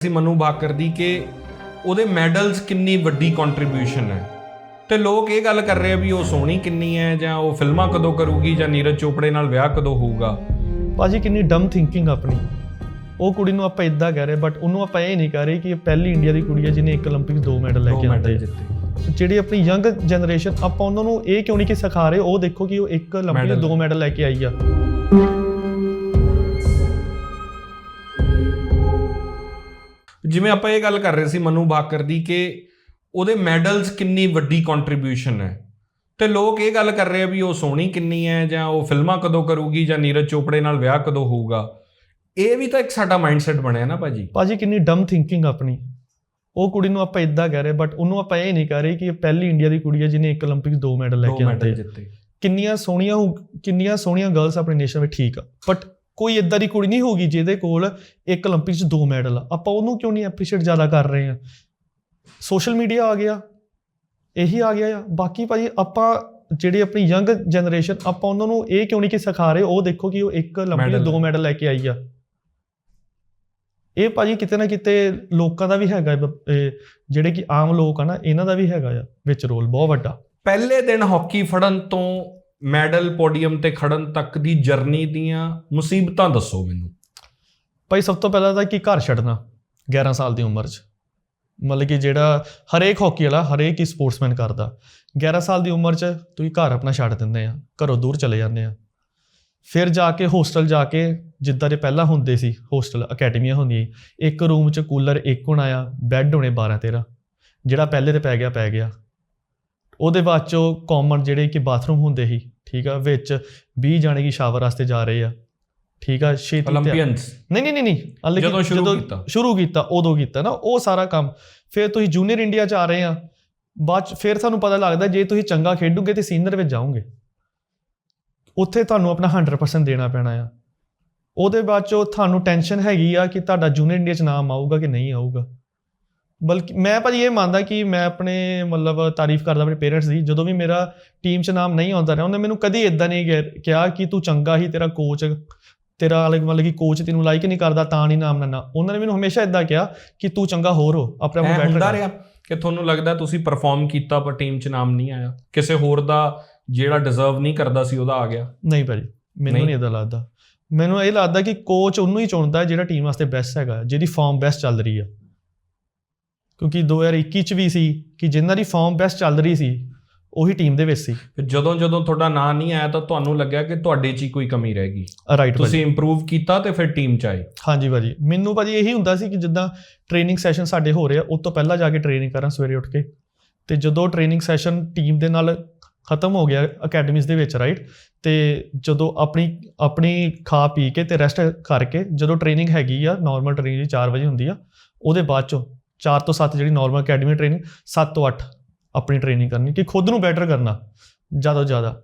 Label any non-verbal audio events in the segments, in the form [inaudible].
ਸੀ ਮਨੂ ਬਾਕਰ ਦੀ ਕਿ ਉਹਦੇ ਮੈਡਲਸ ਕਿੰਨੀ ਵੱਡੀ ਕੰਟਰੀਬਿਊਸ਼ਨ ਹੈ ਤੇ ਲੋਕ ਇਹ ਗੱਲ ਕਰ ਰਹੇ ਆ ਵੀ ਉਹ ਸੋਹਣੀ ਕਿੰਨੀ ਹੈ ਜਾਂ ਉਹ ਫਿਲਮਾਂ ਕਦੋਂ ਕਰੂਗੀ ਜਾਂ ਨੀਰਜ ਚੋਪੜੇ ਨਾਲ ਵਿਆਹ ਕਦੋਂ ਹੋਊਗਾ ਭਾਜੀ ਕਿੰਨੀ ਡਮ ਥਿੰਕਿੰਗ ਆਪਣੀ ਉਹ ਕੁੜੀ ਨੂੰ ਆਪਾਂ ਇਦਾਂ ਕਹਿ ਰਹੇ ਬਟ ਉਹਨੂੰ ਆਪਾਂ ਇਹ ਨਹੀਂ ਕਹਿ ਰਹੇ ਕਿ ਇਹ ਪਹਿਲੀ ਇੰਡੀਆ ਦੀ ਕੁੜੀ ਹੈ ਜਿਹਨੇ ਇੱਕ 올림픽 ਦੋ ਮੈਡਲ ਲੈ ਦੋ ਕੇ ਆਉਂਦੇ ਮੈਡਲ ਜਿੱਤੇ ਜਿਹੜੀ ਆਪਣੀ ਯੰਗ ਜਨਰੇਸ਼ਨ ਆਪਾਂ ਉਹਨਾਂ ਨੂੰ ਇਹ ਕਿਉਂ ਨਹੀਂ ਕਿ ਸਿਖਾ ਰਹੇ ਉਹ ਦੇਖੋ ਕਿ ਉਹ ਇੱਕ 올림픽 ਦੇ Medal। ਦੋ ਮੈਡਲ ਲੈ ਕੇ ਆਈ ਆ ਜਿਵੇਂ ਆਪਾਂ ਇਹ ਗੱਲ ਕਰ ਰਹੇ ਸੀ ਮਨੂ ਬਾਕਰ ਦੀ ਕਿ ਉਹਦੇ ਮੈਡਲਸ ਕਿੰਨੀ ਵੱਡੀ ਕੰਟਰੀਬਿਊਸ਼ਨ ਹੈ ਤੇ ਲੋਕ ਇਹ ਗੱਲ ਕਰ ਰਹੇ ਆ ਵੀ ਉਹ ਸੋਹਣੀ ਕਿੰਨੀ ਹੈ ਜਾਂ ਉਹ ਫਿਲਮਾਂ ਕਦੋਂ ਕਰੂਗੀ ਜਾਂ ਨੀਰਜ ਚੋਪੜੇ ਨਾਲ ਵਿਆਹ ਕਦੋਂ ਹੋਊਗਾ ਇਹ ਵੀ ਤਾਂ ਇੱਕ ਸਾਡਾ ਮਾਈਂਡਸੈਟ ਬਣਿਆ ਨਾ ਭਾਜੀ ਭਾਜੀ ਕਿੰਨੀ ਡਮ ਥਿੰਕਿੰਗ ਆਪਣੀ ਉਹ ਕੁੜੀ ਨੂੰ ਆਪਾਂ ਇਦਾਂ ਕਹਿ ਰਹੇ ਬਟ ਉਹਨੂੰ ਆਪਾਂ ਇਹ ਨਹੀਂ ਕਹਿ ਰਹੇ ਕਿ ਇਹ ਪਹਿਲੀ ਇੰਡੀਆ ਦੀ ਕੁੜੀ ਹੈ ਜਿਹਨੇ ਇੱਕ 올림픽 ਦੋ ਮੈਡਲ ਲੈ ਦੋ ਕੇ ਮੈਡਲ ਆਉਂਦੇ ਜਿੱਤੇ ਕਿੰਨੀਆਂ ਸੋਹਣੀਆਂ ਹੋ- ਕਿੰਨੀਆਂ ਸੋਹਣੀਆਂ ਗਰਲਸ ਆਪਣੇ ਨੇਸ਼ਨ ਵਿੱਚ ਠੀਕ ਆ ਬਟ ਕੋਈ ਇਦਾਂ ਦੀ ਕੁੜੀ ਨਹੀਂ ਹੋਗੀ ਜਿਹਦੇ ਕੋਲ ਇੱਕ 올림픽 'ਚ ਦੋ ਮੈਡਲ ਆ ਆਪਾਂ ਉਹਨੂੰ ਕਿਉਂ ਨਹੀਂ ਐਪਰੀਸ਼ੀਏਟ ਜ਼ਿਆਦਾ ਕਰ ਰਹੇ ਆ ਸੋਸ਼ਲ ਮੀਡੀਆ ਆ ਗਿਆ ਇਹੀ ਆ ਗਿਆ ਆ ਬਾਕੀ ਭਾਜੀ ਆਪਾਂ ਜਿਹੜੀ ਆਪਣੀ ਯੰਗ ਜਨਰੇਸ਼ਨ ਆਪਾਂ ਉਹਨਾਂ ਨੂੰ ਇਹ ਕਿਉਂ ਨਹੀਂ ਕਿ ਸਿਖਾ ਰਹੇ ਉਹ ਦੇਖੋ ਕਿ ਉਹ ਇੱਕ 올림픽 ਦੇ Medal। ਦੋ ਮੈਡਲ ਲੈ ਕੇ ਆਈ ਆ ਇਹ ਭਾਜੀ ਕਿਤੇ ਨਾ ਕਿਤੇ ਲੋਕਾਂ ਦਾ ਵੀ ਹੈਗਾ ਬ- ਇਹ ਜਿਹੜੇ ਕਿ ਆਮ ਲੋਕ ਆ ਨਾ ਇਹਨਾਂ ਦਾ ਵੀ ਹੈਗਾ ਆ ਵਿੱਚ ਰੋਲ ਬਹੁਤ ਵੱਡਾ ਪਹਿਲੇ ਦਿਨ ਹਾਕੀ ਫੜਨ ਤੋਂ ਮੈਡਲ ਪੋਡੀਅਮ ਤੇ ਖੜਨ ਤੱਕ ਦੀ ਜਰਨੀ ਦੀਆਂ ਮੁਸੀਬਤਾਂ ਦੱਸੋ ਮੈਨੂੰ। ਭਾਈ, ਸਭ ਤੋਂ ਪਹਿਲਾਂ ਤਾਂ ਕਿ ਘਰ ਛੱਡਣਾ 11 ਸਾਲ ਦੀ ਉਮਰ 'ਚ। ਮਤਲਬ ਕਿ ਜਿਹੜਾ ਹਰੇਕ ਹਾਕੀ ਵਾਲਾ, ਹਰੇਕ ਹੀ ਸਪੋਰਟਸਮੈਨ ਕਰਦਾ। 11 ਸਾਲ ਦੀ ਉਮਰ 'ਚ ਤੁਸੀਂ ਘਰ ਆਪਣਾ ਛੱਡ ਦਿੰਦੇ ਆ, ਘਰੋਂ ਦੂਰ ਚਲੇ ਜਾਂਦੇ ਆ। ਫਿਰ ਜਾ ਕੇ ਹੋਸਟਲ ਜਾ ਕੇ ਜਿੱਦਾਂ ਦੇ ਪਹਿਲਾਂ ਹੁੰਦੇ ਸੀ, ਹੋਸਟਲ, ਅਕੈਡਮੀਆਂ ਹੁੰਦੀਆਂ ਇੱਕ ਰੂਮ 'ਚ ਕੂਲਰ ਇੱਕ ਹੋਣਾ ਆ, ਬੈੱਡ ਹੋਣੇ 12 13 ਜਿਹੜਾ ਪਹਿਲੇ ਤੇ ਪੈ ਗਿਆ ਪੈ ਗਿਆ। ਉਹਦੇ ਬਾਅਦ ਚੋਂ ਕਾਮਨ ਜਿਹੜੇ ਕਿ ਬਾਥਰੂਮ ਹੁੰਦੇ ਸੀ ਠੀਕ ਆ ਵਿੱਚ 20 ਜਾਣੇ ਕੀ ਸ਼ਾਵਰ ਵਾਸਤੇ ਜਾ ਰਹੇ ਆ ਠੀਕ ਆ ਛੇਤੀ 올림픽ਸ ਨਹੀਂ ਨਹੀਂ ਨਹੀਂ ਜਦੋਂ ਸ਼ੁਰੂ ਕੀਤਾ। ਸ਼ੁਰੂ ਕੀਤਾ ਉਦੋਂ ਕੀਤਾ ਨਾ ਉਹ ਸਾਰਾ ਕੰਮ। ਫਿਰ ਤੁਸੀਂ ਜੂਨੀਅਰ ਇੰਡੀਆ ਚ ਆ ਰਹੇ ਆ ਬਾਅਦ ਫਿਰ ਤੁਹਾਨੂੰ ਪਤਾ ਲੱਗਦਾ ਜੇ ਤੁਸੀਂ ਚੰਗਾ ਖੇਡੋਗੇ ਤੇ ਸੀਨੀਅਰ ਵਿੱਚ ਜਾਓਗੇ। ਉੱਥੇ ਤੁਹਾਨੂੰ ਆਪਣਾ 100% ਦੇਣਾ ਪੈਣਾ ਆ। ਉਹਦੇ ਬਾਅਦ ਚੋਂ ਤੁਹਾਨੂੰ ਟੈਨਸ਼ਨ ਹੈਗੀ ਆ ਕਿ ਤੁਹਾਡਾ ਜੂਨੀਅਰ ਇੰਡੀਆ ਚ ਨਾਮ ਆਊਗਾ ਕਿ ਨਹੀਂ ਆਊਗਾ। ਬਲਕਿ ਮੈਂ ਭਾਜੀ ਇਹ ਮੰਨਦਾ ਕਿ ਮੈਂ ਆਪਣੇ ਮਤਲਬ ਤਾਰੀਫ ਕਰਦਾ ਆਪਣੇ ਪੇਰੈਂਟਸ ਦੀ ਜਦੋਂ ਵੀ ਮੇਰਾ ਟੀਮ 'ਚ ਨਾਮ ਨਹੀਂ ਆਉਂਦਾ ਰਿਹਾ ਉਹਨੇ ਮੈਨੂੰ ਕਦੀ ਇਦਾਂ ਨਹੀਂ ਕਿਹਾ- ਕਿ ਤੂੰ ਚੰਗਾ ਹੀ ਤੇਰਾ ਕੋਚ ਤੇਰਾ ਅਲੱਗ ਮਤਲਬ ਕਿ ਕੋਚ ਤੈਨੂੰ ਲਾਈਕ ਨਹੀਂ ਕਰਦਾ ਤਾਂ ਨਹੀਂ ਨਾਮ ਨਾ ਉਹਨਾਂ ਨੇ ਮੈਨੂੰ ਹਮੇਸ਼ਾ ਇਦਾਂ ਕਿਹਾ ਕਿ ਤੂੰ ਚੰਗਾ ਹੋਰ ਹੋ ਆਪਣੇ ਆਪ ਨੂੰ ਬੈਟਰ ਰਿਹਾ ਕਿ ਤੁਹਾਨੂੰ ਲੱਗਦਾ ਤੁਸੀਂ ਪਰਫਾਰਮ ਕੀਤਾ ਪਰ ਟੀਮ 'ਚ ਨਾਮ ਨਹੀਂ ਆਇਆ। ਕਿਸੇ ਹੋਰ ਦਾ ਜਿਹੜਾ ਡਿਜ਼ਰਵ ਨਹੀਂ ਕਰਦਾ ਸੀ ਉਹਦਾ ਆ ਗਿਆ। ਨਹੀਂ ਭਾਜੀ ਮੈਨੂੰ ਨਹੀਂ? ਇਦਾਂ ਲੱਗਦਾ। ਮੈਨੂੰ ਇਹ ਲੱਗਦਾ ਕਿ ਕੋਚ ਉਹਨੂੰ ਹੀ ਚੁਣਦਾ ਜਿਹੜਾ ਟੀਮ ਵਾਸਤੇ ਬੈਸਟ ਹੈਗਾ ਜਿਹਦੀ ਫਾਰਮ ਬੈਸਟ ਚੱਲ ਰਹੀ ਆ। ਕਿਉਂਕਿ 2021 ਚ ਵੀ ਸੀ ਕਿ ਜਿਨ੍ਹਾਂ ਦੀ ਫਾਰਮ ਬੈਸਟ ਚੱਲ ਰਹੀ ਸੀ ਉਹੀ ਟੀਮ ਦੇ ਵਿੱਚ ਸੀ। ਫਿਰ ਜਦੋਂ ਜਦੋਂ ਤੁਹਾਡਾ ਨਾਂ ਨਹੀਂ ਆਇਆ ਤਾਂ ਤੁਹਾਨੂੰ ਲੱਗਿਆ ਕਿ ਤੁਹਾਡੇ 'ਚ ਹੀ ਕੋਈ ਕਮੀ ਰਹਿ ਗਈ। ਰਾਈਟ ਤੁਸੀਂ ਇੰਪਰੂਵ ਕੀਤਾ ਤੇ ਫਿਰ ਟੀਮ 'ਚ ਆਏ। ਹਾਂਜੀ ਭਾਜੀ। ਮੈਨੂੰ ਭਾਜੀ ਇਹੀ ਹੁੰਦਾ ਸੀ ਕਿ ਜਿੱਦਾਂ ਟ੍ਰੇਨਿੰਗ ਸੈਸ਼ਨ ਸਾਡੇ ਹੋ ਰਹੇ ਆ ਉਸ ਤੋਂ ਪਹਿਲਾਂ ਜਾ ਕੇ ਟ੍ਰੇਨਿੰਗ ਕਰਾਂ ਸਵੇਰੇ ਉੱਠ ਕੇ। ਤੇ ਜਦੋਂ ਟ੍ਰੇਨਿੰਗ ਸੈਸ਼ਨ ਟੀਮ ਦੇ ਨਾਲ ਖਤਮ ਹੋ ਗਿਆ ਅਕੈਡਮੀਜ਼ ਦੇ ਵਿੱਚ ਰਾਈਟ ਤੇ ਜਦੋਂ ਆਪਣੀ ਆਪਣੀ ਖਾ ਪੀ ਕੇ ਤੇ ਰੈਸਟ ਕਰਕੇ ਜਦੋਂ ਟ੍ਰੇਨਿੰਗ ਹੈਗੀ ਆ ਨਾਰਮਲ ਟ੍ਰੇਨਿੰਗ 4 ਵਜੇ ਹੁੰਦੀ ਆ ਉਹਦੇ ਬਾਅਦ ਚੋਂ 4 ਤੋਂ 7 ਜਿਹੜੀ ਨਾਰਮਲ ਅਕੈਡਮੀ ਟ੍ਰੇਨਿੰਗ 7 ਤੋਂ 8 ਆਪਣੀ ਟ੍ਰੇਨਿੰਗ ਕਰਨੀ ਕਿ ਖੁਦ ਨੂੰ ਬੈਟਰ ਕਰਨਾ ਜ਼ਿਆਦਾ ਤੋਂ ਜ਼ਿਆਦਾ।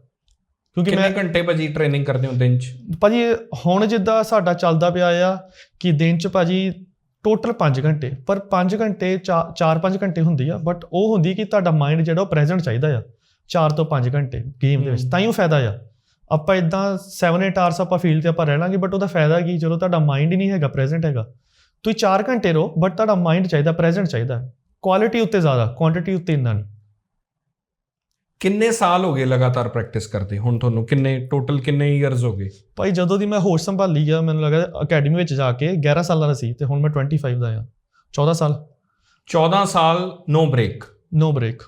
ਕਿਉਂਕਿ ਮੈਂ ਘੰਟੇ ਭਾਜੀ ਟ੍ਰੇਨਿੰਗ ਕਰਦੇ ਹੋ ਦਿਨ 'ਚ? ਭਾਜੀ ਹੁਣ ਜਿੱਦਾਂ ਸਾਡਾ ਚੱਲਦਾ ਪਿਆ ਆ ਕਿ ਦਿਨ ਚ ਭਾਜੀ ਟੋਟਲ 5 ਘੰਟੇ ਪਰ 5 ਘੰਟੇ 4-5 ਘੰਟੇ ਹੁੰਦੀ ਆ ਬਟ ਉਹ ਹੁੰਦੀ ਕਿ ਤੁਹਾਡਾ ਮਾਈਂਡ ਜਿਹੜਾ ਉਹ ਪ੍ਰੈਜ਼ੈਂਟ ਚਾਹੀਦਾ ਆ 4 ਤੋਂ 5 ਘੰਟੇ ਗੇਮ ਦੇ ਵਿੱਚ। ਤਾਂ ਹੀ। ਉਹ ਫਾਇਦਾ ਆ। ਆਪਾਂ ਇਦਾਂ 7-8 ਆਵਰਸ ਆਪਾਂ ਫੀਲਡ ਤੇ ਆਪਾਂ ਰਹਿ ਲਾਂਗੇ ਬਟ ਉਹਦਾ ਫਾਇਦਾ ਕੀ? ਜਦੋਂ ਤੁਹਾਡਾ ਮਾਈਂਡ ਹੀ ਨਹੀਂ ਹੈਗਾ ਪ੍ਰੈਜ਼ੈਂਟ ਹੈਗਾ। ਤੁਸੀਂ 4 ਘੰਟੇ ਰਹੋ ਬਟ ਤੁਹਾਡਾ ਮਾਈਂਡ ਚਾਹੀਦਾ ਪ੍ਰੈਜ਼ੈਂਟ ਚਾਹੀਦਾ। ਕੁਆਲਿਟੀ ਉੱਤੇ ਜ਼ਿਆਦਾ ਕੁਆਂਟੀਟੀ ਉੱਤੇ ਇੰਨਾ ਨਹੀਂ। ਕਿੰਨੇ ਸਾਲ ਹੋ ਗਏ ਲਗਾਤਾਰ ਪ੍ਰੈਕਟਿਸ ਕਰਦੇ? ਹੁਣ ਤੁਹਾਨੂੰ ਕਿੰਨੇ ਟੋਟਲ ਕਿੰਨੇ ਇਅਰਸ ਹੋ ਗਏ? ਭਾਈ ਜਦੋਂ ਦੀ ਮੈਂ ਹੋਸ਼ ਸੰਭਾਲੀ ਆ ਮੈਨੂੰ ਲੱਗਾ ਅਕੈਡਮੀ ਵਿੱਚ ਜਾ ਕੇ 11 ਸਾਲਾਂ ਦਾ ਸੀ ਤੇ ਹੁਣ ਮੈਂ 25 ਦਾ ਆ। 14 ਸਾਲ। 14 ਸਾਲ ਨੋ ਬ੍ਰੇਕ ਨੋ ਬ੍ਰੇਕ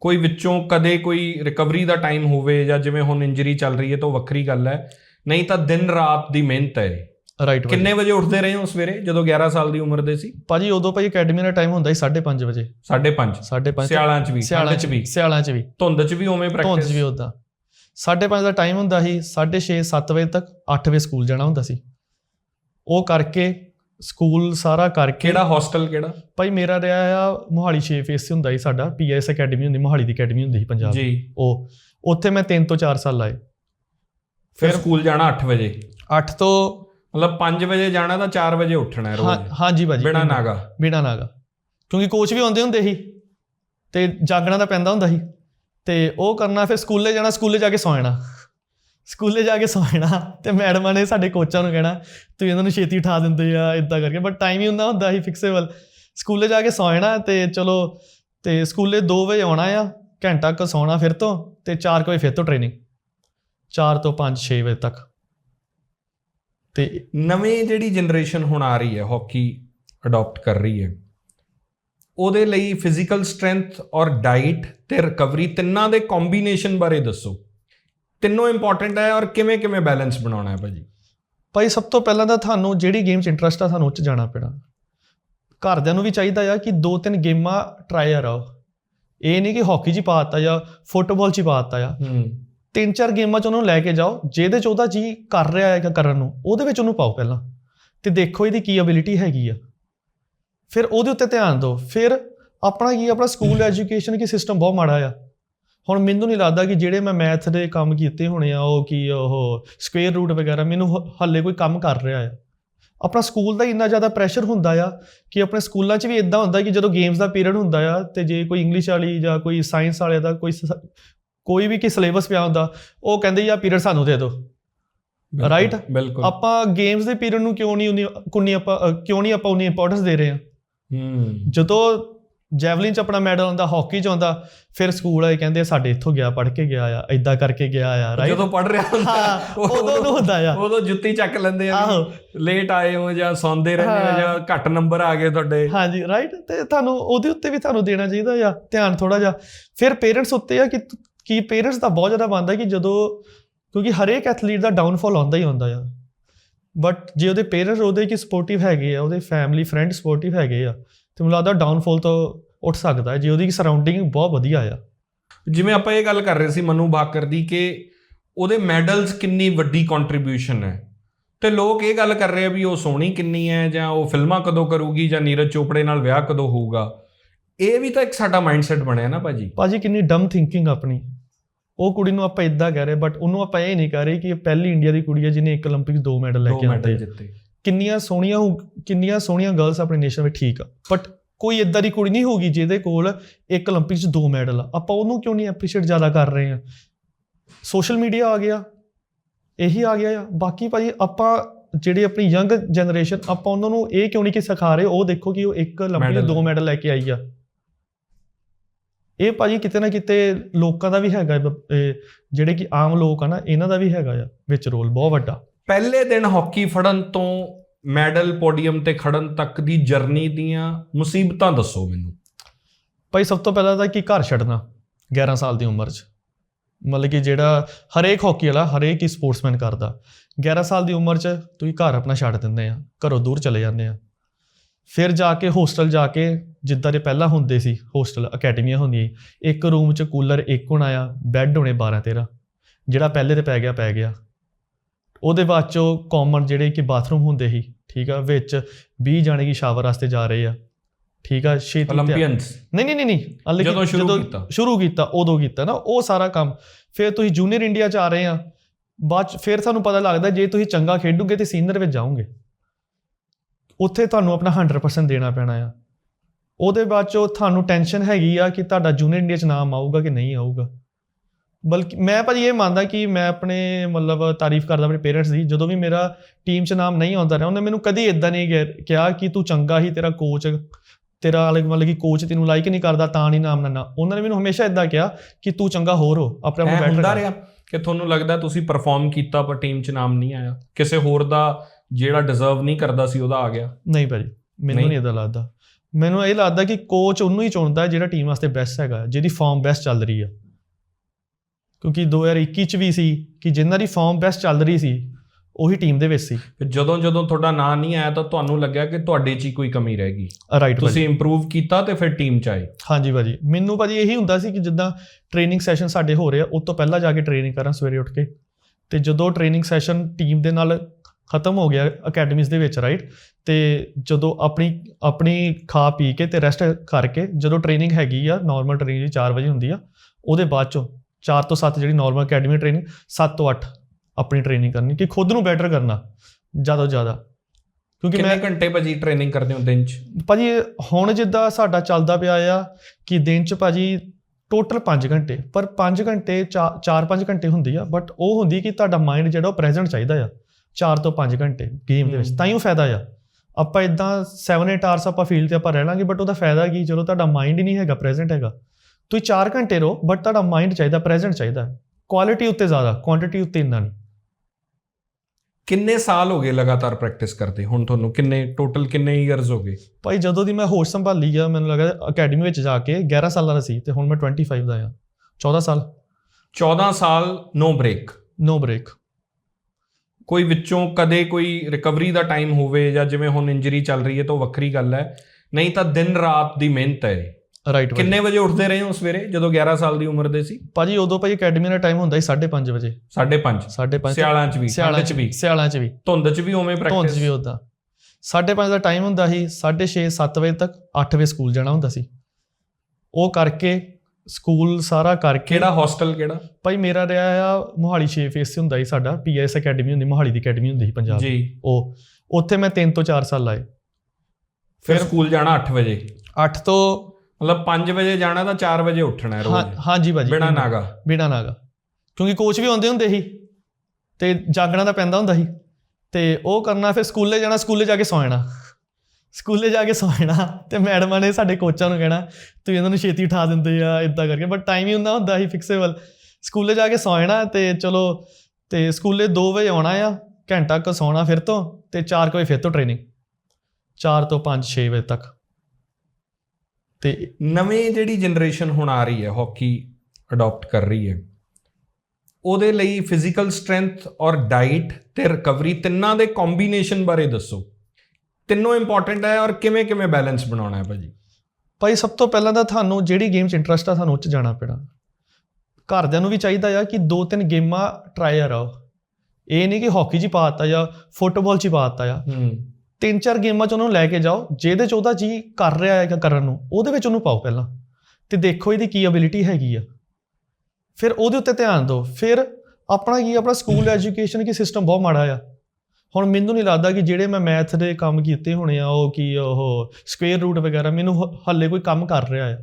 ਕੋਈ ਵਿੱਚੋਂ ਕਦੇ ਕੋਈ ਰਿਕਵਰੀ ਦਾ ਟਾਈਮ ਹੋਵੇ ਜਾਂ ਜਿਵੇਂ ਹੁਣ ਇੰਜਰੀ ਚੱਲ ਰਹੀ ਹੈ ਤਾਂ ਉਹ ਵੱਖਰੀ ਗੱਲ ਹੈ। ਨਹੀਂ ਤਾਂ ਦਿਨ ਰਾਤ ਦੀ ਮਿਹਨਤ ਹੈ। ਰਾਈਟ ਕਿੰਨੇ ਵਜੇ ਉੱਠਦੇ ਰਹੇ ਹੋ ਸਵੇਰੇ? ਜਦੋਂ 11 ਸਾਲ ਦੀ ਉਮਰ ਦੇ ਸੀ? ਭਾਜੀ ਉਦੋਂ ਭਾਜੀ ਅਕੈਡਮੀ ਦਾ ਟਾਈਮ ਹੁੰਦਾ ਸੀ 5:30 ਵਜੇ। 5:30 5:30 ਸਿਆਲਾਂ 'ਚ ਵੀ ਸਿਆਲਾਂ 'ਚ ਵੀ। ਸਿਆਲਾਂ ਚ ਵੀ। ਧੁੰਦ 'ਚ ਵੀ ਉਵੇਂ ਧੁੰਦ ਚ ਪ੍ਰੈਕਟਿਸ ਵੀ ਉਦਾਂ 5:30 ਦਾ ਟਾਈਮ ਹੁੰਦਾ ਸੀ 6:30 7 ਵਜੇ ਤੱਕ 8 ਵਜੇ ਸਕੂਲ ਜਾਣਾ ਹੁੰਦਾ ਸੀ। ਉਹ ਕਰਕੇ ਸਕੂਲ ਸਾਰਾ ਕਰਕੇ ਕਿਹੜਾ ਹੌਸਟਲ ਕਿਹੜਾ? ਭਾਈ ਮੇਰਾ ਰਿਹਾ ਆ ਮੋਹਾਲੀ 6 ਫੇਸ ਹੁੰਦਾ ਸੀ ਸਾਡਾ। ਪੀਐਸ ਅਕੈਡਮੀ ਹੁੰਦੀ ਮੋਹਾਲੀ ਦੀ ਅਕੈਡਮੀ ਹੁੰਦੀ ਸੀ ਪੰਜਾਬ ਜੀ। ਉਹ ਉੱਥੇ ਮੈਂ 3 ਤੋਂ 4 ਸਾਲ ਲਾਏ। ਫਿਰ ਫਿਰ- ਸਕੂਲ ਜਾਣਾ 8 ਵਜੇ? 8 ਤੋਂ ਮਤਲਬ 5 ਵਜੇ ਜਾਣਾ ਤਾਂ 4 ਵਜੇ ਉੱਠਣਾ ਹੈ ਰੋਜ਼। ਹਾਂਜੀ ਭਾਜੀ। ਬਿਨਾ ਨਾਗਾ। ਬਿਨਾ ਨਾਗਾ। ਕਿਉਂਕਿ ਕੋਚ ਵੀ ਆਉਂਦੇ ਹੁੰਦੇ ਸੀ ਤੇ ਜਾਗਣਾ ਤਾਂ ਪੈਂਦਾ ਹੁੰਦਾ ਸੀ। ਤੇ ਉਹ ਕਰਨਾ ਫਿਰ ਸਕੂਲੇ ਜਾਣਾ ਸਕੂਲੇ ਜਾ ਕੇ ਸੌਂ ਜਾਣਾ। ਸਕੂਲੇ ਜਾ ਕੇ ਸੌਣਾ ਤੇ ਮੈਡਮਾਂ ਨੇ ਸਾਡੇ ਕੋਚਾਂ ਨੂੰ ਕਹਿਣਾ ਤੁਸੀਂ ਇਹਨਾਂ ਨੂੰ ਛੇਤੀ ਉਠਾ ਦਿੰਦੇ ਆ ਇਦਾਂ ਕਰਕੇ। ਬਟ ਟਾਈਮ ਹੀ ਹੁੰਦਾ ਹੁੰਦਾ ਸੀ ਫਿਕਸੇਬਲ ਸਕੂਲੇ ਜਾ ਕੇ ਸੌਣਾ ਤੇ ਚਲੋ ਤੇ ਸਕੂਲੇ 2 ਵਜੇ ਆਉਣਾ ਆ ਘੰਟਾ ਕੁ ਸੌਣਾ ਫਿਰ ਤੋਂ ਤੇ 4 ਵਜੇ ਫਿਰ ਤੋਂ ਟ੍ਰੇਨਿੰਗ 4 ਤੋਂ 5 6 ਵਜੇ ਤੱਕ। ਤੇ ਨਵੀਂ ਜਿਹੜੀ ਜਨਰੇਸ਼ਨ ਹੁਣ ਆ ਰਹੀ ਹੈ ਹਾਕੀ ਅਡਾਪਟ ਕਰ ਰਹੀ ਹੈ ਉਹਦੇ ਲਈ ਫਿਜ਼ੀਕਲ ਸਟਰੈਂਥ ਔਰ ਡਾਈਟ ਤੇ ਰਿਕਵਰੀ ਤਿੰਨਾਂ ਦੇ ਕੰਬੀਨੇਸ਼ਨ ਬਾਰੇ ਦੱਸੋ। ਤਿੰਨੋਂ ਇੰਪੋਰਟੈਂਟ ਹੈ ਔਰ ਕਿਵੇਂ ਕਿਵੇਂ ਬੈਲੈਂਸ ਬਣਾਉਣਾ ਹੈ ਭਾਜੀ? ਭਾਈ ਸਭ ਤੋਂ ਪਹਿਲਾਂ ਤਾਂ ਤੁਹਾਨੂੰ ਜਿਹੜੀ ਗੇਮ 'ਚ ਇੰਟਰਸਟ ਆ ਤੁਹਾਨੂੰ ਉਹ 'ਚ ਜਾਣਾ ਪੈਣਾ। ਘਰਦਿਆਂ ਨੂੰ ਵੀ ਚਾਹੀਦਾ ਆ ਕਿ ਦੋ ਤਿੰਨ ਗੇਮਾਂ ਟਰਾਈ ਕਰਾਓ ਇਹ ਨਹੀਂ ਕਿ ਹਾਕੀ 'ਚ ਪਾਤਾ ਜਾਂ ਫੁੱਟਬਾਲ 'ਚ ਪਾਤਾ ਆ। ਹੂੰ। ਤਿੰਨ ਚਾਰ ਗੇਮਾਂ 'ਚ ਉਹਨੂੰ ਲੈ ਕੇ ਜਾਓ, ਜਿਹਦੇ 'ਚ ਉਹਦਾ ਜੀ ਕਰ ਰਿਹਾ ਹੈ ਕਰਨ ਨੂੰ, ਉਹਦੇ ਵਿੱਚ ਉਹਨੂੰ ਪਾਓ ਪਹਿਲਾਂ। ਤੇ ਦੇਖੋ ਇਹਦੀ ਕੀ ਅਬਿਲਿਟੀ ਹੈਗੀ ਆ। ਫਿਰ ਉਹਦੇ ਉੱਤੇ ਧਿਆਨ ਦਿਓ। ਫਿਰ ਆਪਣਾ ਕੀ, ਆਪਣਾ ਸਕੂਲ ਐਜੂਕੇਸ਼ਨ ਕੀ ਸਿਸਟਮ ਬਹੁਤ ਮਾੜਾ ਆ। ਹੁਣ ਮੈਨੂੰ ਨਹੀਂ ਲੱਗਦਾ ਕਿ ਜਿਹੜੇ ਮੈਂ ਮੈਥ ਦੇ ਕੰਮ ਕੀਤੇ ਹੋਣੇ ਆ, ਉਹ ਕੀ ਉਹ ਸਕੁਅਰ ਰੂਟ ਵਗੈਰਾ, ਮੈਨੂੰ ਹ- ਹੱਲੇ ਕੋਈ ਕੰਮ ਕਰ ਰਿਹਾ ਆ। ਆਪਣਾ ਸਕੂਲ ਦਾ ਹੀ ਇੰਨਾ ਜ਼ਿਆਦਾ ਪ੍ਰੈਸ਼ਰ ਹੁੰਦਾ ਆ ਕਿ ਆਪਣੇ ਸਕੂਲਾਂ 'ਚ ਵੀ ਇਦਾਂ ਹੁੰਦਾ ਕਿ ਜਦੋਂ ਗੇਮਸ ਦਾ ਪੀਰੀਅਡ ਹੁੰਦਾ ਆ, ਤੇ ਜੇ ਕੋਈ ਇੰਗਲਿਸ਼ ਵਾਲੀ ਜਾਂ ਕੋਈ ਸਾਇੰਸ ਵਾਲੇ ਦਾ ਕੋਈ ਸ- ਕੋਈ ਵੀ ਕੀ ਸਿਲੇਬਸ ਪਿਆ ਹੁੰਦਾ ਉਹ ਕਹਿੰਦੇ ਯਾ ਪੀਰੀਅਡ ਸਾਨੂੰ ਦੇ ਦਿਓ? ਬਿਲਕੁਲ ਆਪਾਂ ਗੇਮਸ ਦੇ ਪੀਰੀਅਡ ਨੂੰ ਕਿਉਂ ਨਹੀਂ ਉਨੀ ਕੁੰਨੀ ਆਪਾਂ ਕਿਉਂ ਨਹੀਂ ਆਪਾਂ ਉਨੀ ਇੰਪੋਰਟੈਂਸ ਦੇ ਰਹੇ ਹਾਂ? ਹੂੰ। ਜਦੋਂ ਜੈਵਲਿਨ ਚ ਆਪਣਾ ਮੈਡਲ ਆਉਂਦਾ ਹਾਕੀ ਚ ਆਉਂਦਾ ਫਿਰ ਸਕੂਲ ਵਾਲੇ ਕਹਿੰਦੇ ਸਾਡੇ ਇੱਥੋਂ ਗਿਆ ਪੜ੍ਹ ਕੇ ਗਿਆ ਆ ਐਦਾਂ ਕਰਕੇ ਗਿਆ ਆ ਰਾਈਟ ਜਦੋਂ ਪੜ ਰਿਹਾ ਹੁੰਦਾ ਉਦੋਂ ਨੂੰ ਹੁੰਦਾ ਆ। ਉਦੋਂ ਜੁੱਤੀ ਚੱਕ ਲੈਂਦੇ ਆ ਲੇਟ ਆਏ ਹੋ ਜਾਂ ਸੌਂਦੇ ਰਹਿੰਦੇ ਹੋ। ਜਾਂ ਘੱਟ ਨੰਬਰ ਆ ਗਏ ਤੁਹਾਡੇ। ਹਾਂਜੀ ਰਾਈਟ ਤੇ ਤੁਹਾਨੂੰ ਉਹਦੇ ਉੱਤੇ ਵੀ ਤੁਹਾਨੂੰ ਦੇਣਾ ਚਾਹੀਦਾ ਆ ਧਿਆਨ ਥੋੜਾ ਜਿਹਾ। ਫਿਰ ਪੇਰੈਂਟਸ ਉੱਤੇ ਆ ਕਿ ਕੀ ਪੇਰੈਂਟਸ ਦਾ ਬਹੁਤ ਜ਼ਿਆਦਾ ਬਣਦਾ ਕਿ ਜਦੋਂ ਕਿਉਂਕਿ ਹਰੇਕ ਐਥਲੀਟ ਦਾ ਡਾਊਨਫਾਲ ਆਉਂਦਾ ਹੀ ਆਉਂਦਾ ਆ। ਬਟ ਜੇ ਉਹਦੇ ਪੇਰੈਂਟਸ ਉਹਦੇ ਕੀ ਸਪੋਰਟਿਵ ਹੈਗੇ ਆ ਉਹਦੇ ਫੈਮਿਲੀ ਫਰੈਂਡ ਸਪੋਰਟਿਵ ਹੈਗੇ ਆ ਤੇ ਮੈਨੂੰ ਲੱਗਦਾ ਡਾਊਨਫਾਲ ਤੋਂ ਉੱਠ ਸਕਦਾ ਹੈ ਜੇ ਉਹਦੀ ਸਰਾਊਂਡਿੰਗ ਬਹੁਤ ਵਧੀਆ ਆ। ਜਿਵੇਂ ਆਪਾਂ ਇਹ ਗੱਲ ਕਰ ਰਹੇ ਸੀ ਮਨੂ ਬਾਕਰ ਦੀ ਕਿ ਉਹਦੇ ਮੈਡਲਸ ਕਿੰਨੀ ਵੱਡੀ ਕੰਟਰੀਬਿਊਸ਼ਨ ਹੈ। ਤੇ ਲੋਕ ਇਹ ਗੱਲ ਕਰ ਰਹੇ ਆ ਵੀ ਉਹ ਸੋਹਣੀ ਕਿੰਨੀ ਹੈ ਜਾਂ ਉਹ ਫਿਲਮਾਂ ਕਦੋਂ ਕਰੂਗੀ ਜਾਂ ਨੀਰਜ ਚੋਪੜੇ ਨਾਲ ਵਿਆਹ ਕਦੋਂ ਹੋਊਗਾ। ਇਹ ਵੀ ਤਾਂ ਇੱਕ ਸਾਡਾ ਮਾਈਂਡਸੈਟ ਬਣਿਆ ਨਾ ਭਾਜੀ। ਭਾਜੀ ਕਿੰਨੀ ਡਮ ਥਿੰਕਿੰਗ ਆਪਣੀ। ਉਹ ਕੁੜੀ ਨੂੰ ਆਪਾਂ ਇਦਾਂ ਕਹਿ ਰਹੇ ਬਟ ਉਹਨੂੰ ਆਪਾਂ ਇਹ ਨਹੀਂ ਕਹਿ ਰਹੇ ਕਿ ਇਹ ਪਹਿਲੀ ਇੰਡੀਆ ਦੀ ਕੁੜੀ ਹੈ ਜਿਹਨੇ ਇੱਕ 올림픽ਸ ਦੋ ਮੈਡਲ ਲੈ ਕੇ ਆਏ ਕਿੰਨੀਆਂ ਸੋਹਣੀਆਂ ਹੋ ਕਿੰਨੀਆਂ ਸੋਹਣੀਆਂ ਗਰਲਸ ਆਪਣੇ ਨੇਸ਼ਨ ਵਿੱਚ ਠੀਕ ਆ। ਬਟ ਕੋਈ ਇਦਾਂ ਦੀ ਕੁੜੀ ਨਹੀਂ ਹੋਗੀ ਜਿਹਦੇ ਕੋਲ ਇੱਕ 올림픽ਸ ਚ ਦੋ ਮੈਡਲ ਆ। ਆਪਾਂ ਉਹਨੂੰ ਕਿਉਂ ਨਹੀਂ ਐਪਰੀਸ਼ੀਏਟ ਜ਼ਿਆਦਾ ਕਰ ਰਹੇ ਆ? ਸੋਸ਼ਲ ਮੀਡੀਆ ਆ ਗਿਆ। ਇਹੀ ਆ ਗਿਆ ਆ। ਬਾਕੀ ਭਾਜੀ ਆਪਾਂ ਜਿਹੜੀ ਆਪਣੀ ਯੰਗ ਜਨਰੇਸ਼ਨ ਆਪਾਂ ਉਹਨਾਂ ਨੂੰ ਇਹ ਕਿਉਂ ਨਹੀਂ ਕਿ ਸਿਖਾ ਰਹੇ? ਉਹ ਦੇਖੋ ਕਿ ਉਹ ਇੱਕ 올림픽ਸ ਦੋ ਮੈਡਲ ਲੈ ਕੇ ਆਈ ਆ। ਇਹ ਭਾਜੀ ਕਿਤੇ ਨਾ ਕਿਤੇ ਲੋਕਾਂ ਦਾ ਵੀ ਹੈਗਾ ਜਿਹੜੇ ਕਿ ਆਮ ਲੋਕ ਆ ਨਾ ਇਹਨਾਂ ਦਾ ਵੀ ਹੈਗਾ ਆ ਵਿੱਚ ਰੋਲ ਬਹੁਤ ਵੱਡਾ। ਪਹਿਲੇ ਦਿਨ ਹਾਕੀ ਫੜਨ ਤੋਂ ਮੈਡਲ ਪੋਡੀਅਮ ਤੇ ਖੜਨ ਤੱਕ ਦੀ ਜਰਨੀ ਦੀਆਂ ਮੁਸੀਬਤਾਂ ਦੱਸੋ ਮੈਨੂੰ। ਭਾਈ ਸਭ ਤੋਂ ਪਹਿਲਾਂ ਤਾਂ ਕਿ ਘਰ ਛੱਡਣਾ 11 ਸਾਲ ਦੀ ਉਮਰ 'ਚ। ਮਤਲਬ ਕਿ ਜਿਹੜਾ ਹਰੇਕ ਹਾਕੀ ਵਾਲਾ ਹਰੇਕ ਹੀ ਸਪੋਰਟਸਮੈਨ ਕਰਦਾ। 11 ਸਾਲ ਦੀ ਉਮਰ 'ਚ ਤੁਸੀਂ ਘਰ ਆਪਣਾ ਛੱਡ ਦਿੰਦੇ ਆ ਘਰੋਂ ਦੂਰ ਚਲੇ ਜਾਂਦੇ ਆ। ਫਿਰ ਜਾ ਕੇ ਹੋਸਟਲ ਜਾ ਕੇ ਜਿੱਦਾਂ ਦੇ ਪਹਿਲਾਂ ਹੁੰਦੇ ਸੀ ਹੋਸਟਲ ਅਕੈਡਮੀਆਂ ਹੁੰਦੀਆਂ ਇੱਕ ਰੂਮ 'ਚ ਕੂਲਰ ਇੱਕ ਹੋਣਾ ਆ ਬੈੱਡ ਹੋਣੇ 12 13 ਜਿਹੜਾ ਪਹਿਲੇ ਤੇ ਪੈ ਗਿਆ ਪੈ ਗਿਆ। ਉਹਦੇ ਬਾਅਦ 'ਚੋਂ ਕਾਮਨ ਜਿਹੜੇ ਕਿ ਬਾਥਰੂਮ ਹੁੰਦੇ ਸੀ ਠੀਕ ਆ ਵਿੱਚ 20 ਜਾਣੇ ਕੀ ਸ਼ਾਵਰ ਵਾਸਤੇ ਜਾ ਰਹੇ ਆ ਠੀਕ ਆ ਛੇ 올림픽ਸ ਨਹੀਂ ਨਹੀਂ ਨਹੀਂ ਜਦੋਂ ਸ਼ੁਰੂ ਕੀਤਾ। ਸ਼ੁਰੂ ਕੀਤਾ ਉਦੋਂ ਕੀਤਾ ਨਾ ਉਹ ਸਾਰਾ ਕੰਮ। ਫਿਰ ਤੁਸੀਂ ਜੂਨੀਅਰ ਇੰਡੀਆ ਚ ਆ ਰਹੇ ਆ ਬਾਅਦ ਫਿਰ ਸਾਨੂੰ ਪਤਾ ਲੱਗਦਾ ਜੇ ਤੁਸੀਂ ਚੰਗਾ ਖੇਡੋਗੇ ਤੇ ਸੀਨੀਅਰ ਵਿੱਚ ਜਾਓਗੇ। ਉੱਥੇ ਤੁਹਾਨੂੰ ਆਪਣਾ 100% ਦੇਣਾ ਪੈਣਾ ਆ। ਉਹਦੇ ਬਾਅਦ ਚੋਂ ਤੁਹਾਨੂੰ ਟੈਨਸ਼ਨ ਹੈਗੀ ਆ ਕਿ ਤੁਹਾਡਾ ਜੂਨੀਅਰ ਇੰਡੀਆ ਚ ਨਾਮ ਆਊਗਾ ਕਿ ਨਹੀਂ ਆਊਗਾ। ਬਲਕਿ ਮੈਂ ਭਾਜੀ ਇਹ ਮੰਨਦਾ ਕਿ ਮੈਂ ਆਪਣੇ ਮਤਲਬ ਤਾਰੀਫ ਕਰਦਾ ਆਪਣੇ ਪੇਰੈਂਟਸ ਦੀ ਜਦੋਂ ਵੀ ਮੇਰਾ ਟੀਮ 'ਚ ਨਾਮ ਨਹੀਂ ਆਉਂਦਾ ਰਿਹਾ ਉਹਨੇ ਮੈਨੂੰ ਕਦੀ ਇਦਾਂ ਨਹੀਂ ਕਿਹਾ- ਕਿ ਤੂੰ ਚੰਗਾ ਹੀ ਤੇਰਾ ਕੋਚ ਤੇਰਾ ਵਾਲੇ ਮਤਲਬ ਕਿ ਕੋਚ ਤੈਨੂੰ ਲਾਈਕ ਨਹੀਂ ਕਰਦਾ ਤਾਂ ਨਹੀਂ ਨਾਮ ਨਾ ਉਹਨਾਂ ਨੇ ਮੈਨੂੰ ਹਮੇਸ਼ਾ ਇਦਾਂ ਕਿਹਾ ਕਿ ਤੂੰ ਚੰਗਾ ਹੋਰ ਹੋ ਆਪਣੇ ਆਪ ਨੂੰ ਇਹ ਬੈਟਰ ਕਰ। ਕਿ ਤੁਹਾਨੂੰ ਲੱਗਦਾ ਤੁਸੀਂ ਪਰਫਾਰਮ ਕੀਤਾ ਪਰ ਟੀਮ 'ਚ ਨਾਮ ਨਹੀਂ ਆਇਆ। ਕਿਸੇ ਹੋਰ ਦਾ ਜਿਹੜਾ ਡਿਜ਼ਰਵ ਨਹੀਂ ਕਰਦਾ ਸੀ ਉਹਦਾ ਆ ਗਿਆ। ਨਹੀਂ ਭਾਜੀ ਮੈਨੂੰ ਨਹੀਂ? ਇਦਾਂ ਲੱਗਦਾ। ਮੈਨੂੰ ਇਹ ਲੱਗਦਾ ਕਿ ਕੋਚ ਉਹਨੂੰ ਹੀ ਚੁਣਦਾ ਹੈ ਜਿਹੜਾ ਟੀਮ ਵਾਸਤੇ ਬੈਸਟ ਹੈਗਾ ਜਿਹਦੀ ਫਾਰਮ ਬੈਸਟ ਚੱਲ ਰਹੀ ਆ ਕਿਉਂਕਿ 2021 ਚ ਵੀ ਸੀ ਕਿ ਜਿਨ੍ਹਾਂ ਦੀ ਫਾਰਮ ਬੈਸਟ ਚੱਲ ਰਹੀ ਸੀ ਉਹੀ ਟੀਮ ਦੇ ਵਿੱਚ ਸੀ। ਫਿਰ ਜਦੋਂ ਜਦੋਂ ਤੁਹਾਡਾ ਨਾਂ ਨਹੀਂ ਆਇਆ ਤਾਂ ਤੁਹਾਨੂੰ ਲੱਗਿਆ ਕਿ ਤੁਹਾਡੇ 'ਚ ਹੀ ਕੋਈ ਕਮੀ ਰਹਿ ਗਈ। ਤੁਸੀਂ ਇੰਪਰੂਵ ਕੀਤਾ ਤੇ ਫਿਰ ਟੀਮ 'ਚ ਆਏ। ਹਾਂਜੀ ਭਾਜੀ। ਮੈਨੂੰ ਭਾਜੀ ਇਹੀ ਹੁੰਦਾ ਸੀ ਕਿ ਜਿੱਦਾਂ ਟ੍ਰੇਨਿੰਗ ਸੈਸ਼ਨ ਸਾਡੇ ਹੋ ਰਹੇ ਆ ਉਸ ਤੋਂ ਪਹਿਲਾਂ ਜਾ ਕੇ ਟ੍ਰੇਨਿੰਗ ਕਰਾਂ ਸਵੇਰੇ ਉੱਠ ਕੇ। ਤੇ ਜਦੋਂ ਟ੍ਰੇਨਿੰਗ ਸੈਸ਼ਨ ਟੀਮ ਦੇ ਨਾਲ ਖਤਮ ਹੋ ਗਿਆ ਅਕੈਡਮੀਜ਼ ਦੇ ਵਿੱਚ ਰਾਈਟ ਤੇ ਜਦੋਂ ਆਪਣੀ ਆਪਣੀ ਖਾ ਪੀ ਕੇ ਤੇ ਰੈਸਟ ਕਰਕੇ ਜਦੋਂ ਟ੍ਰੇਨਿੰਗ ਹੈਗੀ ਆ ਨਾਰਮਲ ਟ੍ਰੇਨਿੰਗ 4 ਵਜੇ ਹੁੰਦੀ ਆ ਉਹਦੇ ਬਾਅਦ ਚੋਂ 4 ਤੋਂ 7 ਜਿਹੜੀ ਨਾਰਮਲ ਅਕੈਡਮੀ ਟ੍ਰੇਨਿੰਗ 7 ਤੋਂ 8 ਆਪਣੀ ਟ੍ਰੇਨਿੰਗ ਕਰਨੀ ਕਿ ਖੁਦ ਨੂੰ ਬੈਟਰ ਕਰਨਾ ਜ਼ਿਆਦਾ ਤੋਂ ਜ਼ਿਆਦਾ। ਕਿਉਂਕਿ ਮੈਂ ਕਿੰਨੇ ਘੰਟੇ ਭਾਜੀ ਟ੍ਰੇਨਿੰਗ ਕਰਦੇ ਹੋ ਦਿਨ 'ਚ? ਭਾਜੀ ਹੁਣ ਜਿੱਦਾਂ ਸਾਡਾ ਚੱਲਦਾ ਪਿਆ ਆ ਕਿ ਦਿਨ ਚ ਭਾਜੀ ਟੋਟਲ 5 ਘੰਟੇ ਪਰ 5 ਘੰਟੇ 4-5 ਘੰਟੇ ਹੁੰਦੀ ਆ ਬਟ ਉਹ ਹੁੰਦੀ ਕਿ ਤੁਹਾਡਾ ਮਾਈਂਡ ਜਿਹੜਾ ਉਹ ਪ੍ਰੈਜ਼ੈਂਟ ਚਾਹੀਦਾ ਆ। 4 ਤੋਂ 5 ਘੰਟੇ ਗੇਮ ਦੇ ਵਿੱਚ। ਤਾਂ ਹੀ ਉਹ ਫਾਇਦਾ ਆ। ਆਪਾਂ ਇਦਾਂ 7-8 ਆਵਰਸ ਆਪਾਂ ਫੀਲਡ ਤੇ ਆਪਾਂ ਰਹਿ ਲਾਂਗੇ ਬਟ ਉਹਦਾ ਫਾਇਦਾ ਕੀ ਚਲੋ ਤੁਹਾਡਾ ਮਾਈਂਡ ਹੀ ਨਹੀਂ ਹੈਗਾ ਪ੍ਰੈਜ਼ੈਂਟ ਹੈਗਾ। ਤੁਸੀਂ 4 ਘੰਟੇ ਰਹੋ ਬਟ ਤੁਹਾਡਾ ਮਾਈਂਡ ਚਾਹੀਦਾ ਪ੍ਰੈਜ਼ੈਂਟ ਚਾਹੀਦਾ। ਕੁਆਲਿਟੀ ਉੱਤੇ ਜ਼ਿਆਦਾ ਕੁਆਂਟੀਟੀ ਉੱਤੇ ਇੰਨਾ ਨਹੀਂ। ਕਿੰਨੇ ਸਾਲ ਹੋ ਗਏ ਲਗਾਤਾਰ ਪ੍ਰੈਕਟਿਸ ਕਰਦੇ? ਹੁਣ ਤੁਹਾਨੂੰ ਕਿੰਨੇ ਟੋਟਲ ਕਿੰਨੇ ਇਅਰਸ ਹੋ ਗਏ? ਭਾਈ ਜਦੋਂ ਦੀ ਮੈਂ ਹੋਸ਼ ਸੰਭਾਲੀ ਆ ਮੈਨੂੰ ਲੱਗਾ ਅਕੈਡਮੀ ਵਿੱਚ ਜਾ ਕੇ 11 ਸਾਲਾਂ ਦਾ ਸੀ ਤੇ ਹੁਣ ਮੈਂ 25 ਦਾ ਆ। 14 ਸਾਲ। 14 ਸਾਲ ਨੋ ਬ੍ਰੇਕ ਨੋ ਬ੍ਰੇਕ ਕੋਈ ਵਿੱਚੋਂ ਕਦੇ ਕੋਈ ਰਿਕਵਰੀ ਦਾ ਟਾਈਮ ਹੋਵੇ ਜਾਂ ਜਿਵੇਂ ਹੁਣ ਇੰਜਰੀ ਚੱਲ ਰਹੀ ਹੈ ਤਾਂ ਵੱਖਰੀ ਗੱਲ ਹੈ। ਨਹੀਂ ਤਾਂ ਦਿਨ ਰਾਤ ਦੀ ਮਿਹਨਤ ਹੈ। ਰਾਈਟ ਕਿੰਨੇ ਵਜੇ ਉੱਠਦੇ ਰਹੇ ਹੋ ਸਵੇਰੇ? ਜਦੋਂ 11 ਸਾਲ ਦੀ ਉਮਰ ਦੇ ਸੀ? ਭਾਜੀ ਉਦੋਂ ਭਾਈ ਅਕੈਡਮੀ ਦਾ ਟਾਈਮ ਹੁੰਦਾ ਸੀ 5:30 ਵਜੇ। 5:30 5:30 ਸਿਆਲਾਂ 'ਚ ਵੀ ਸਿਆਲਾਂ 'ਚ ਵੀ। ਸਿਆਲਾਂ 'ਚ ਵੀ। ਧੁੰਦ 'ਚ ਵੀ ਉਵੇਂ ਧੁੰਦ 'ਚ ਪ੍ਰੈਕਟਿਸ ਵੀ ਉਦਾਂ 5:30 ਦਾ ਟਾਈਮ ਹੁੰਦਾ ਸੀ 6:30 7 ਵਜੇ ਤੱਕ 8 ਵਜੇ ਸਕੂਲ ਜਾਣਾ ਹੁੰਦਾ ਸੀ। ਉਹ ਕਰਕੇ ਸਕੂਲ ਸਾਰਾ ਕਰਕੇ ਕਿਹੜਾ ਹੌਸਟਲ ਕਿਹੜਾ? ਭਾਈ ਮੇਰਾ ਰਿਹਾ ਆ ਮੋਹਾਲੀ 6 ਫੇਸ ਤੇ ਹੁੰਦਾ ਸੀ ਸਾਡਾ ਪੀਐਸ ਅਕੈਡਮੀ ਹੁੰਦੀ ਮੋਹਾਲੀ ਦੀ ਅਕੈਡਮੀ ਹੁੰਦੀ ਸੀ ਪੰਜਾਬ। ਜੀ। ਉਹ ਉੱਥੇ ਮੈਂ 3 ਤੋਂ 4 ਸਾਲ ਲਾਏ ਫਿਰ ਸਕੂਲ ਜਾਣਾ 8 ਵਜੇ? 8 ਤੋਂ ਮਤਲਬ 5 ਵਜੇ ਜਾਣਾ ਤਾਂ 4 ਵਜੇ ਉੱਠਣਾ ਰੋਜ਼। ਹਾਂਜੀ ਭਾਜੀ। ਬਿਨਾ ਨਾਗਾ। ਬਿਨਾ ਨਾਗਾ। ਕਿਉਂਕਿ ਕੋਚ ਵੀ ਆਉਂਦੇ ਹੁੰਦੇ ਸੀ ਤੇ ਜਾਗਣਾ ਤਾਂ ਪੈਂਦਾ ਹੁੰਦਾ ਸੀ। ਤੇ ਉਹ ਕਰਨਾ ਫਿਰ ਸਕੂਲੇ ਜਾਣਾ ਸਕੂਲੇ ਜਾ ਕੇ ਸੌਂ ਜਾਣਾ। ਸਕੂਲੇ ਜਾ ਕੇ ਸੌਣਾ ਜਾਣਾ ਤੇ ਮੈਡਮਾਂ ਨੇ ਸਾਡੇ ਕੋਚਾਂ ਨੂੰ ਕਹਿਣਾ ਤੁਸੀਂ ਇਹਨਾਂ ਨੂੰ ਛੇਤੀ ਉਠਾ ਦਿੰਦੇ ਆ ਇਦਾਂ ਕਰਕੇ। ਬਟ ਟਾਈਮ ਹੀ ਹੁੰਦਾ ਹੁੰਦਾ ਸੀ ਫਿਕਸੇਬਲ ਸਕੂਲੇ ਜਾ ਕੇ ਸੌਣਾ ਜਾਣਾ ਤੇ ਚਲੋ, ਤੇ ਸਕੂਲੇ 2 ਵਜੇ ਆਉਣਾ ਆ, ਘੰਟਾ ਕੁ ਸੌਣਾ ਫਿਰ ਤੋਂ ਤੇ 4 ਵਜੇ ਫਿਰ ਤੋਂ ਟ੍ਰੇਨਿੰਗ 4 ਤੋਂ 5 6 ਵਜੇ ਤੱਕ। ਤੇ ਨਵੀਂ ਜਿਹੜੀ ਜਨਰੇਸ਼ਨ ਹੁਣ ਆ ਰਹੀ ਹੈ ਹਾਕੀ ਅਡਾਪਟ ਕਰ ਰਹੀ ਹੈ, ਉਹਦੇ ਲਈ ਫਿਜ਼ੀਕਲ ਸਟਰੈਂਥ ਔਰ ਡਾਈਟ ਤੇ ਰਿਕਵਰੀ ਤਿੰਨਾਂ ਦੇ ਕੰਬੀਨੇਸ਼ਨ ਬਾਰੇ ਦੱਸੋ। ਤਿੰਨੋਂ ਇੰਪੋਰਟੈਂਟ ਹੈ ਔਰ ਕਿਵੇਂ ਕਿਵੇਂ ਬੈਲੈਂਸ ਬਣਾਉਣਾ ਹੈ ਭਾਜੀ? ਭਾਈ ਸਭ ਤੋਂ ਪਹਿਲਾਂ ਤਾਂ ਤੁਹਾਨੂੰ ਜਿਹੜੀ ਗੇਮ 'ਚ ਇੰਟਰਸਟ ਆ ਤੁਹਾਨੂੰ ਉਹ 'ਚ ਜਾਣਾ ਪੈਣਾ। ਘਰਦਿਆਂ ਨੂੰ ਵੀ ਚਾਹੀਦਾ ਆ ਕਿ ਦੋ ਤਿੰਨ ਗੇਮਾਂ ਟਰਾਈ ਕਰਾਓ ਇਹ ਨਹੀਂ ਕਿ ਹਾਕੀ 'ਚ ਹੀ ਪਾਤਾ ਜਾਂ ਫੁੱਟਬਾਲ 'ਚ ਹੀ ਪਾਤਾ ਆ। ਹੂੰ। ਤਿੰਨ ਚਾਰ ਗੇਮਾਂ 'ਚ ਉਹਨੂੰ ਲੈ ਕੇ ਜਾਓ ਜਿਹਦੇ 'ਚ ਉਹਦਾ ਜੀ ਕਰ ਰਿਹਾ ਹੈ ਕਰਨ ਨੂੰ ਉਹਦੇ ਵਿੱਚ ਉਹਨੂੰ ਪਾਓ ਪਹਿਲਾਂ। ਤੇ ਦੇਖੋ ਇਹਦੀ ਕੀ ਅਬਿਲਿਟੀ ਹੈਗੀ ਆ। ਫਿਰ ਉਹਦੇ ਉੱਤੇ ਧਿਆਨ ਦਿਓ। ਫਿਰ ਆਪਣਾ ਕੀ ਆਪਣਾ ਸਕੂਲ ਐਜੂਕੇਸ਼ਨ [coughs] ਕੀ ਸਿਸਟਮ ਬਹੁਤ ਮਾੜਾ ਆ। ਹੁਣ ਮੈਨੂੰ ਨਹੀਂ ਲੱਗਦਾ ਕਿ ਜਿਹੜੇ ਮੈਂ ਮੈਥ ਦੇ ਕੰਮ ਕੀਤੇ ਹੋਣੇ ਆ ਉਹ ਕੀ ਉਹ ਸਕੁਅਰ ਰੂਟ ਵਗੈਰਾ ਮੈਨੂੰ ਹੱਲੇ ਕੋਈ ਕੰਮ ਕਰ ਰਿਹਾ ਆ।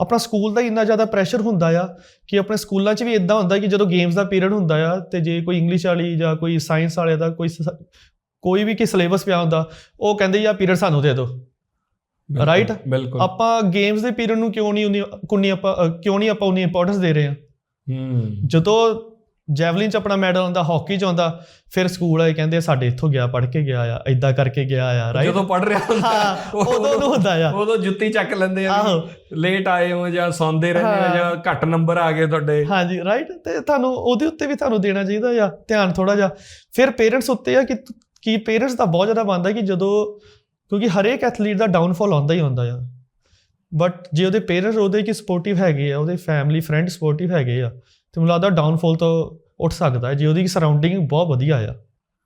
ਆਪਣਾ ਸਕੂਲ ਦਾ ਇੰਨਾ ਜ਼ਿਆਦਾ ਪ੍ਰੈਸ਼ਰ ਹੁੰਦਾ ਆ ਕਿ ਆਪਣੇ ਸਕੂਲਾਂ 'ਚ ਵੀ ਇਦਾਂ ਹੁੰਦਾ ਕਿ ਜਦੋਂ ਗੇਮਸ ਦਾ ਪੀਰੀਅਡ ਹੁੰਦਾ ਆ ਤੇ ਜੇ ਕੋਈ ਇੰਗਲਿਸ਼ ਵਾਲੀ ਜਾਂ ਕੋਈ ਸਾਇੰਸ ਵਾਲੇ ਦਾ ਕੋਈ ਕੋਈ ਵੀ ਕਿ ਸਿਲੇਬਸ ਪਿਆ ਹੁੰਦਾ ਉਹ ਕਹਿੰਦੇ ਯਾ ਪੀਰੀਅਡ ਸਾਨੂੰ ਦੇ ਦਿਓ? ਬਿਲਕੁਲ ਆਪਾਂ ਗੇਮਸ ਦੇ ਪੀਰੀਅਡ ਨੂੰ ਕਿਉਂ ਨਹੀਂ ਉਨੀ ਕੁੰਨੀ ਆਪਾਂ ਕਿਉਂ ਨਹੀਂ ਆਪਾਂ ਉਨੀ ਇੰਪੋਰਟੈਂਸ ਦੇ ਰਹੇ ਹਾਂ ਹੂੰ। ਜਦੋਂ ਜੈਵਲਿਨ ਚ ਆਪਣਾ ਮੈਡਲ ਆਉਂਦਾ ਹਾਕੀ ਚ ਆਉਂਦਾ ਫਿਰ ਸਕੂਲ ਵਾਲੇ ਕਹਿੰਦੇ ਸਾਡੇ ਇੱਥੋਂ ਗਿਆ ਪੜ੍ਹ ਕੇ ਗਿਆ ਆ ਐਦਾਂ ਕਰਕੇ ਗਿਆ ਆ ਰਾਈਟ ਜਦੋਂ ਪੜ ਰਿਹਾ ਹੁੰਦਾ ਉਦੋਂ ਨੂੰ ਹੁੰਦਾ ਆ। ਉਦੋਂ ਜੁੱਤੀ ਚੱਕ ਲੈਂਦੇ ਆ ਲੇਟ ਆਏ ਹੋ ਜਾਂ ਸੌਂਦੇ ਰਹਿੰਦੇ ਹੋ। ਜਾਂ ਘੱਟ ਨੰਬਰ ਆ ਗਏ ਤੁਹਾਡੇ। ਹਾਂਜੀ ਰਾਈਟ ਤੇ ਤੁਹਾਨੂੰ ਉਹਦੇ ਉੱਤੇ ਵੀ ਤੁਹਾਨੂੰ ਦੇਣਾ ਚਾਹੀਦਾ ਆ ਧਿਆਨ ਥੋੜਾ ਜਿਹਾ। ਫਿਰ ਪੇਰੈਂਟਸ ਉੱਤੇ ਆ ਕਿ ਕੀ ਪੇਰੈਂਟਸ ਦਾ ਬਹੁਤ ਜ਼ਿਆਦਾ ਬੰਦਾ ਕਿ ਜਦੋਂ ਕਿਉਂਕਿ ਹਰੇਕ ਐਥਲੀਟ ਦਾ ਡਾਊਨਫਾਲ ਆਉਂਦਾ ਹੀ ਆਉਂਦਾ ਆ। ਬਟ ਜੇ ਉਹਦੇ ਪੇਰੈਂਟਸ ਉਹਦੇ ਕੀ ਸਪੋਰਟਿਵ ਹੈਗੇ ਆ ਉਹਦੇ ਫੈਮਿਲੀ ਫਰੈਂਡ ਸਪੋਰਟਿਵ ਹੈਗੇ ਆ ਤੇ ਮੈਨੂੰ ਲੱਗਦਾ ਡਾਊਨਫਾਲ ਤੋਂ ਉੱਠ ਸਕਦਾ ਹੈ ਜੇ ਉਹਦੀ ਸਰਾਊਂਡਿੰਗ ਬਹੁਤ ਵਧੀਆ ਆ।